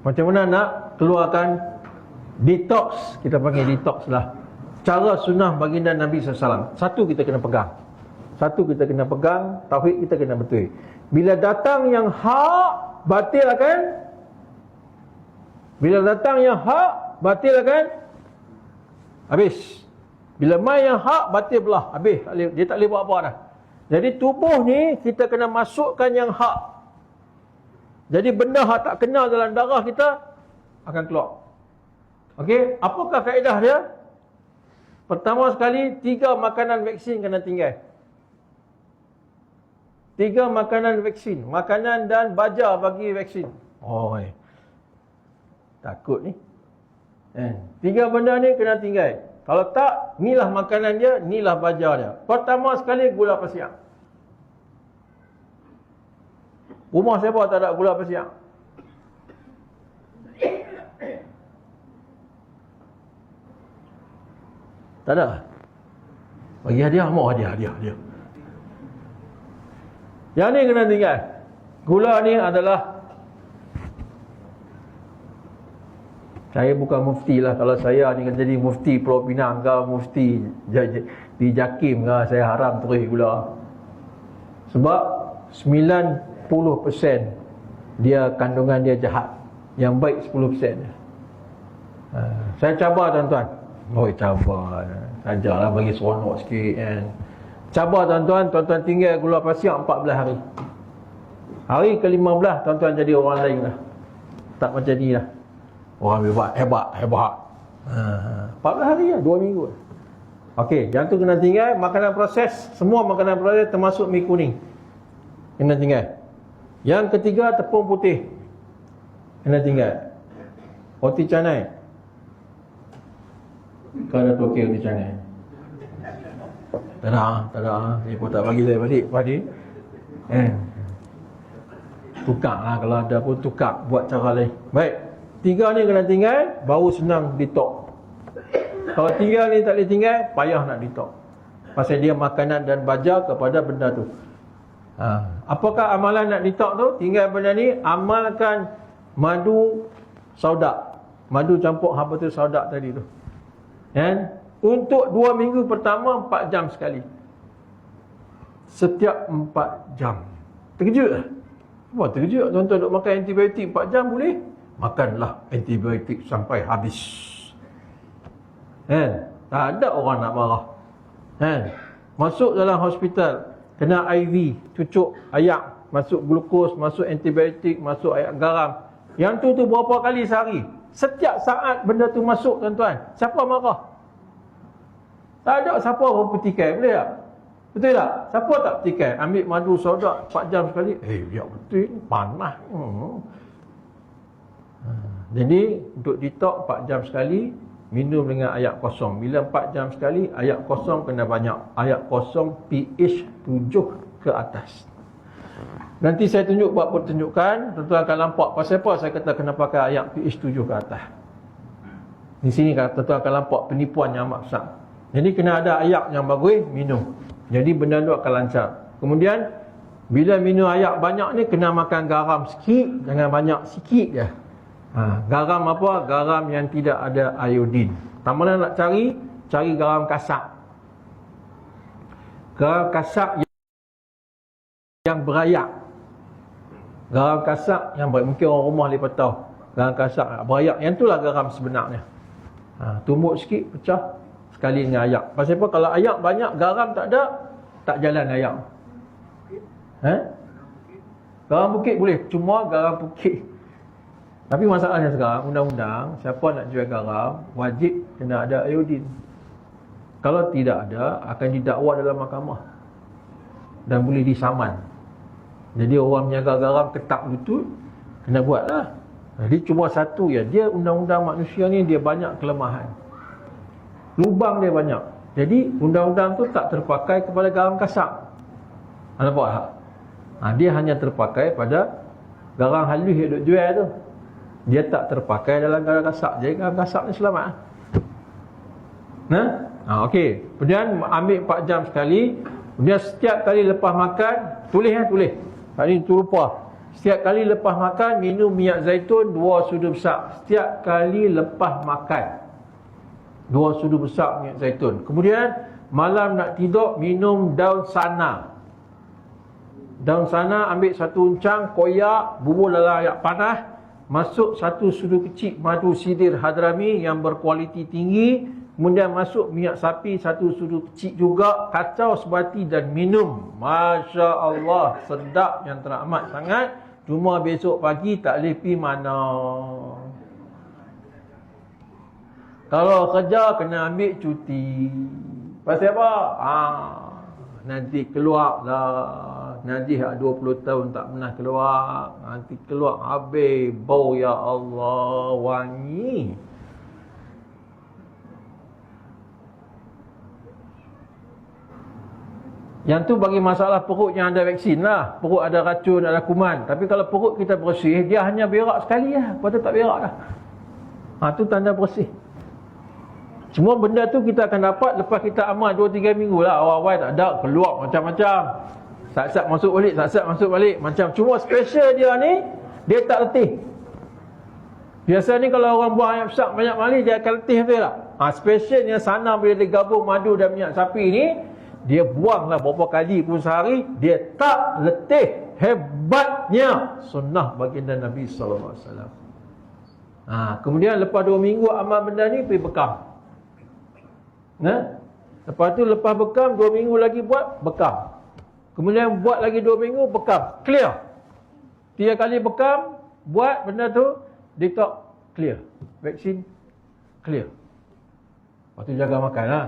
Macam mana nak keluarkan detox, kita panggil detox lah. Cara sunnah baginda Nabi SAW. Satu kita kena pegang. Satu kita kena pegang, tauhid kita kena betul. Bila datang yang hak, batil akan Bila datang yang hak, batil akan Habis. Bila main yang hak, batil belah. Habis. Dia tak boleh buat apa dah. Jadi tubuh ni, kita kena masukkan yang hak. Jadi benda hak tak kenal dalam darah kita, akan keluar. Okey, apakah kaedah dia? Pertama sekali, tiga makanan vaksin kena tinggal. Tiga makanan vaksin. Makanan dan baja bagi vaksin. Oh, eh. takut ni. Eh. Tiga benda ni kena tinggal. Kalau tak, inilah makanan dia, inilah baja dia. Pertama sekali, gula pasiak. Rumah siapa tak ada gula pasiak? Tak ada? Bagi hadiah, mau hadiah, hadiah, hadiah. Yang ni kena tinggal. Gula ni adalah Saya bukan mufti lah Kalau saya ni kan jadi mufti Pulau Pinang ke Mufti di Jakim ke Saya haram terus gula Sebab 90% Dia kandungan dia jahat. Yang baik 10% ha, Saya cabar tuan-tuan. Oh cabar. Sajalah bagi seronok sikit kan. Cabar tuan-tuan. Tuan-tuan tinggal gula pasiak 14 hari. Hari ke-15 Tuan-tuan jadi orang lain lah. Tak macam ni lah. Orang hebat, hebat, hebat. Ha, 14 hari lah, 2 minggu. Okey, yang tu kena tinggal. Makanan proses, semua makanan proses termasuk mi kuning. Kena tinggal. Yang ketiga tepung putih. Kena tinggal. Roti canai. Kau ada tokek roti canai? Tak ada, tak ada. Dia pun tak bagi saya balik, padi. Eh. Tukar lah kalau ada pun tukar buat cara lain. Baik. Tiga ni kena tinggal, baru senang detox. Kalau tiga ni tak boleh tinggal, payah nak detox. Pasal dia makanan dan baja kepada benda tu. Ha. Apakah amalan nak detox tu? Tinggal benda ni, amalkan madu saudak. Madu campur tu saudak tadi tu. Dan untuk dua minggu pertama, empat jam sekali. Setiap empat jam. Terkejut lah. Wah terkejut tuan-tuan duk makan antibiotik empat jam boleh? makanlah antibiotik sampai habis. Kan? Tak ada orang nak marah. Kan? Masuk dalam hospital, kena IV, cucuk ayak, masuk glukos, masuk antibiotik, masuk ayak garam. Yang tu tu berapa kali sehari? Setiap saat benda tu masuk tuan-tuan. Siapa marah? Tak ada siapa orang petikai, boleh tak? Betul tak? Siapa tak petikai? Ambil madu soda 4 jam sekali. Eh, ya betul. Panas. Hmm. Jadi untuk detox 4 jam sekali Minum dengan ayak kosong. Bila 4 jam sekali Ayak kosong kena banyak. Ayak kosong pH 7 ke atas. Nanti saya tunjuk buat pertunjukan. Tentu akan nampak Pasal apa saya kata kena pakai ayak pH 7 ke atas. Di sini tentu akan nampak penipuan yang amat besar. Jadi kena ada ayak yang bagus Minum. Jadi benda tu akan lancar. Kemudian Bila minum ayak banyak ni Kena makan garam sikit. Jangan banyak sikit je Ha, garam apa? Garam yang tidak ada iodin. Tamana nak cari, cari garam kasak. Garam kasak yang, yang berayak. Garam kasak yang berayak. Mungkin orang rumah lepas tahu. Garam kasak berayak. Yang itulah garam sebenarnya. Ha, tumbuk sikit, pecah. Sekali dengan ayak. Pasal apa? Kalau ayak banyak, garam tak ada, tak jalan ayak. Ha? Garam bukit boleh. Cuma garam bukit tapi masalahnya sekarang, undang-undang, siapa nak jual garam, wajib kena ada iodin. Kalau tidak ada, akan didakwa dalam mahkamah. Dan boleh disaman. Jadi orang menyaga garam ketak lutut, kena buatlah. Jadi cuma satu ya, dia undang-undang manusia ni dia banyak kelemahan. Lubang dia banyak. Jadi undang-undang tu tak terpakai kepada garam kasar. Tak? Ha, dia hanya terpakai pada garam halus yang duk jual tu dia tak terpakai dalam garam gasak. Jadi garam gasak ni selamat nah? Ha, okey. Kemudian ambil 4 jam sekali. Kemudian setiap kali lepas makan tulis ya tulis. Tadi tu lupa Setiap kali lepas makan minum minyak zaitun dua sudu besar. Setiap kali lepas makan dua sudu besar minyak zaitun. Kemudian malam nak tidur minum daun sana. Daun sana ambil satu uncang koyak bubur dalam air panas masuk satu sudu kecil madu sidir hadrami yang berkualiti tinggi kemudian masuk minyak sapi satu sudu kecil juga kacau sebati dan minum. Masya Allah sedap yang teramat sangat. Cuma besok pagi tak boleh pergi mana. Kalau kerja kena ambil cuti. Pasal apa? Ah, nanti keluar lah Nanti hak 20 tahun tak pernah keluar. Nanti keluar habis. Bau ya Allah Wangi. Yang tu bagi masalah perut yang ada vaksin lah. Perut ada racun, ada kuman. Tapi kalau perut kita bersih Dia hanya berak sekali lah. Lepas tu tak berak dah. Ha tu tanda bersih. Semua benda tu kita akan dapat Lepas kita amal 2-3 minggu lah. Awal-awal tak ada Keluar macam-macam Sat-sat masuk balik, sat-sat masuk balik. Macam cuma special dia ni Dia tak letih. Biasa ni kalau orang buang ayam besar banyak mali Dia akan letih betul tak? Ha, specialnya sana bila dia gabung madu dan minyak sapi ni Dia buanglah berapa kali pun sehari Dia tak letih Hebatnya. Sunnah baginda Nabi SAW ha, Kemudian lepas dua minggu amal benda ni pergi bekam. Nah, Lepas tu lepas bekam dua minggu lagi buat bekam Kemudian buat lagi dua minggu, bekam. Clear. Tiga kali bekam, buat benda tu, detox, clear. Vaksin, clear. Lepas tu jaga makan lah.